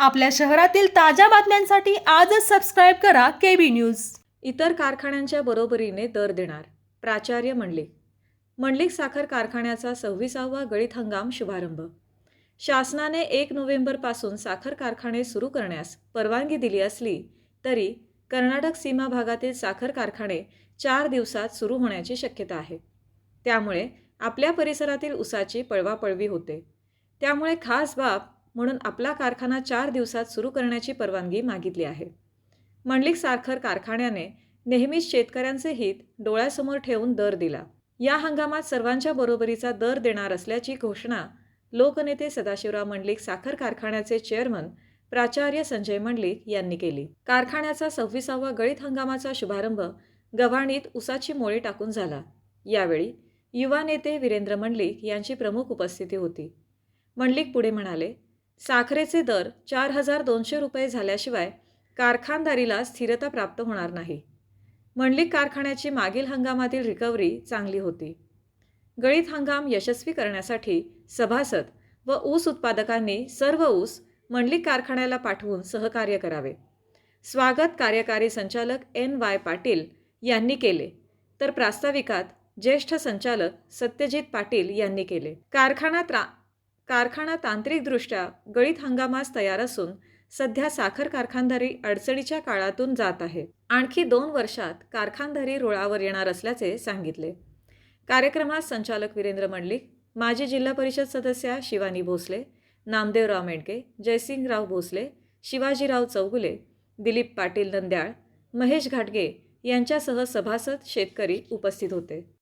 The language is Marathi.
आपल्या शहरातील ताज्या बातम्यांसाठी आजच सबस्क्राईब करा के बी न्यूज इतर कारखान्यांच्या बरोबरीने दर देणार प्राचार्य मंडलिक. मंडलिक साखर कारखान्याचा सव्वीसावा गळीत हंगाम शुभारंभ. शासनाने एक नोव्हेंबरपासून साखर कारखाने सुरू करण्यास परवानगी दिली असली तरी कर्नाटक सीमा भागातील साखर कारखाने चार दिवसात सुरू होण्याची शक्यता आहे. त्यामुळे आपल्या परिसरातील उसाची पळवापळवी होते. त्यामुळे खास बाब म्हणून आपला कारखाना चार दिवसात सुरू करण्याची परवानगी मागितली आहे. मंडलिक साखर कारखान्याने नेहमीच शेतकऱ्यांचे हित डोळ्यासमोर ठेवून दर दिला. या हंगामात सर्वांच्या बरोबरीचा दर देणार असल्याची घोषणा लोकनेते सदाशिवराव मंडलिक साखर कारखान्याचे चेअरमन प्राचार्य संजय मंडलिक यांनी केली. कारखान्याचा सव्वीसावा गळीत हंगामाचा शुभारंभ गव्हाणीत उसाची मोळी टाकून झाला. यावेळी युवा नेते वीरेंद्र मंडलिक यांची प्रमुख उपस्थिती होती. मंडलिक पुढे म्हणाले साखरेचे दर चार हजार दोनशे रुपये झाल्याशिवाय कारखानदारीला स्थिरता प्राप्त होणार नाही. मंडलिक कारखान्याची मागील हंगामातील रिकव्हरी चांगली होती. गळीत हंगाम यशस्वी करण्यासाठी सभासद व ऊस उत्पादकांनी सर्व ऊस मंडलिक कारखान्याला पाठवून सहकार्य करावे. स्वागत कार्यकारी संचालक एन वाय पाटील यांनी केले. तर प्रास्ताविकात ज्येष्ठ संचालक सत्यजित पाटील यांनी केले. कारखाना त्रा कारखाना तांत्रिकदृष्ट्या गळीत हंगामास तयार असून सध्या साखर कारखानदारी अडचणीच्या काळातून जात आहे. आणखी दोन वर्षात कारखानदारी रुळावर येणार असल्याचे सांगितले. कार्यक्रमात संचालक वीरेंद्र मंडलिक माजी जिल्हा परिषद सदस्या शिवानी भोसले नामदेवराव मेंडके जयसिंगराव भोसले शिवाजीराव चौगुले दिलीप पाटील नंद्याळ महेश घाटगे यांच्यासह सभासद शेतकरी उपस्थित होते.